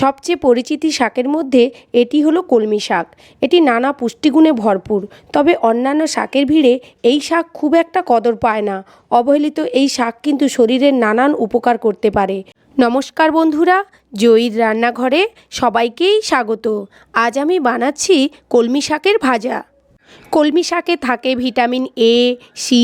সবচেয়ে পরিচিতি শাকের মধ্যে এটি হলো কলমি শাক। এটি নানা পুষ্টিগুণে ভরপুর, তবে অন্যান্য শাকের ভিড়ে এই শাক খুব একটা কদর পায় না। অবহেলিত এই শাক কিন্তু শরীরের নানান উপকার করতে পারে। নমস্কার বন্ধুরা, জয়ীর রান্নাঘরে সবাইকেই স্বাগত। আজ আমি বানাচ্ছি কলমি শাকের ভাজা। কলমি শাকে থাকে ভিটামিন এ সি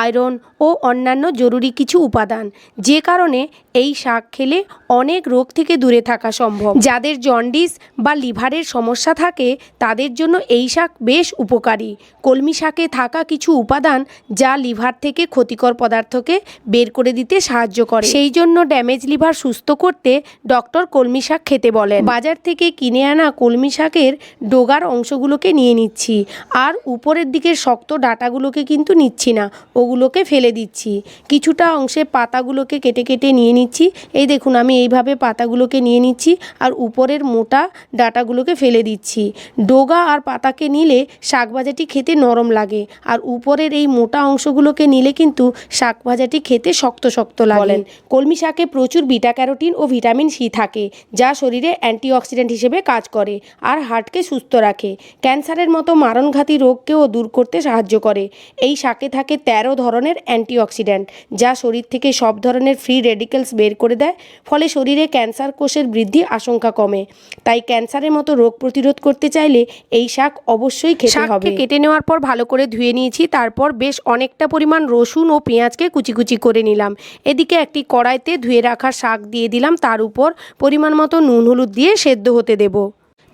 আয়রন ও অন্যান্য জরুরি কিছু উপাদান, যে কারণে এই শাক খেলে অনেক রোগ থেকে দূরে থাকা সম্ভব। যাদের জন্ডিস বা লিভারের সমস্যা থাকে, তাদের জন্য এই শাক বেশ উপকারী। কলমি শাকে থাকা কিছু উপাদান যা লিভার থেকে ক্ষতিকর পদার্থকে বের করে দিতে সাহায্য করে। সেই জন্য ড্যামেজ লিভার সুস্থ করতে ডক্টর কলমি শাক খেতে বলেন। বাজার থেকে কিনে আনা কলমি শাকের ডোগার অংশগুলোকে নিয়ে নিচ্ছি, আর উপরের দিকের শক্ত ডাটাগুলোকে কিন্তু নিচ্ছি না, ওগুলোকে ফেলে দিচ্ছি। কিছুটা অংশে পাতাগুলোকে কেটে কেটে নিয়ে নিচ্ছি। এই দেখুন আমি এইভাবে পাতাগুলোকে নিয়ে নিচ্ছি আর উপরের মোটা ডাটাগুলোকে ফেলে দিচ্ছি। ডোগা আর পাতাকে নিলে শাক ভাজাটি খেতে নরম লাগে আর উপরের এই মোটা অংশগুলোকে নিলে কিন্তু শাক ভাজাটি খেতে শক্ত শক্ত লাগে। কলমি শাকে প্রচুর বিটা ক্যারোটিন ও ভিটামিন সি থাকে যা শরীরে অ্যান্টিঅক্সিডেন্ট হিসেবে কাজ করে আর হার্টকে সুস্থ রাখে। ক্যান্সারের মতো মারণঘাতী রোগকেও দূর করতে সাহায্য করে। এই শাকে থাকে তেরো ধরনের অ্যান্টিঅক্সিডেন্ট যা শরীর থেকে সব ধরনের ফ্রি রেডিকেলস বের করে দেয় ফলে শরীরে ক্যান্সার কোষের বৃদ্ধি আশঙ্কা কমে। তাই ক্যান্সারের মতো রোগ প্রতিরোধ করতে চাইলে এই শাক অবশ্যই খেতে হবে। কেটে নেওয়ার পর ভালো করে ধুয়ে নিয়েছি তারপর বেশ অনেকটা পরিমাণ রসুন ও পেঁয়াজকে কুচি কুচি করে নিলাম। এদিকে একটি কড়াইতে ধুয়ে রাখা শাক দিয়ে দিলাম তার উপর পরিমাণ মতো নুন হলুদ দিয়ে সেদ্ধ হতে দেবো।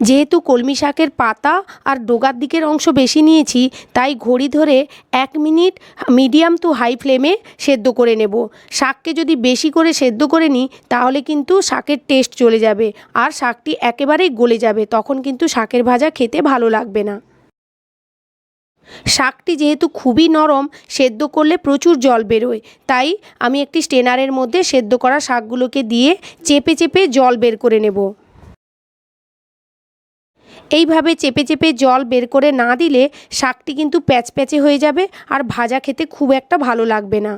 যেহেতু কলমি শাকের পাতা আর ডোগার দিকের অংশ বেশি নিয়েছি, তাই ঘড়ি ধরে এক মিনিট মিডিয়াম টু হাই ফ্লেমে সেদ্ধ করে নেব। শাককে যদি বেশি করে সেদ্ধ করে নিই, তাহলে কিন্তু শাকের টেস্ট চলে যাবে আর শাকটি একেবারেই গলে যাবে, তখন কিন্তু শাকের ভাজা খেতে ভালো লাগবে না। শাকটি যেহেতু খুবই নরম, সেদ্ধ করলে প্রচুর জল বেরোয়, তাই আমি একটি স্টেনারের মধ্যে সেদ্ধ করা শাকগুলোকে দিয়ে চেপে চেপে জল বের করে নেব। এইভাবে চেপে চেপে জল বের করে না দিলে শাকটি কিন্তু প্যাচপ্যাচে হয়ে যাবে আর ভাজা খেতে খুব একটা ভালো লাগবে না।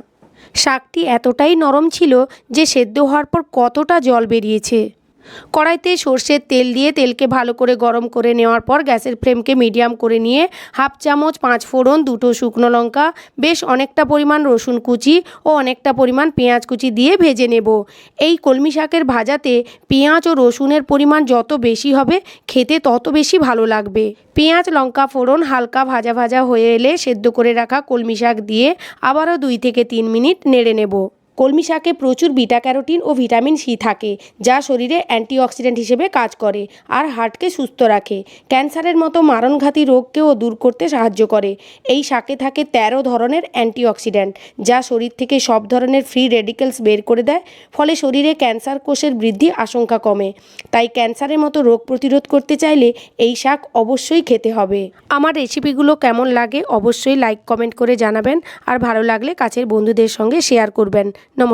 শাকটি এতটাই নরম ছিল যে সেদ্ধ হওয়ার পর কতটা জল বেরিয়েছে। কড়াইতে সর্ষের তেল দিয়ে তেলকে ভালো করে গরম করে নেওয়ার পর গ্যাসের ফ্লেমকে মিডিয়াম করে নিয়ে হাফ চামচ পাঁচ ফোড়ন, দুটো শুকনো লঙ্কা, বেশ অনেকটা পরিমাণ রসুন কুচি ও অনেকটা পরিমাণ পেঁয়াজ কুচি দিয়ে ভেজে নেব। এই কলমি শাকের ভাজাতে পেঁয়াজ ও রসুনের পরিমাণ যত বেশি হবে, খেতে তত বেশি ভালো লাগবে। পেঁয়াজ, লঙ্কা, ফোড়ন হালকা ভাজা ভাজা হয়ে এলে সেদ্ধ করে রাখা কলমি শাক দিয়ে আবারও দুই থেকে তিন মিনিট নেড়ে নেব। কলমি শাকে প্রচুর বিটা ক্যারোটিন ও ভিটামিন সি থাকে, যা শরীরে অ্যান্টিঅক্সিডেন্ট হিসেবে কাজ করে আর হার্টকে সুস্থ রাখে। ক্যান্সারের মতো মারণঘাতী রোগকেও দূর করতে সাহায্য করে। এই শাকে থাকে তেরো ধরনের অ্যান্টিঅক্সিডেন্ট, যা শরীর থেকে সব ধরনের ফ্রি রেডিকেলস বের করে দেয়, ফলে শরীরে ক্যান্সার কোষের বৃদ্ধি আশঙ্কা কমে। তাই ক্যান্সারের মতো রোগ প্রতিরোধ করতে চাইলে এই শাক অবশ্যই খেতে হবে। আমার রেসিপিগুলো কেমন লাগে অবশ্যই লাইক, কমেন্ট করে জানাবেন, আর ভালো লাগলে কাছের বন্ধুদের সঙ্গে শেয়ার করবেন। নমস্কার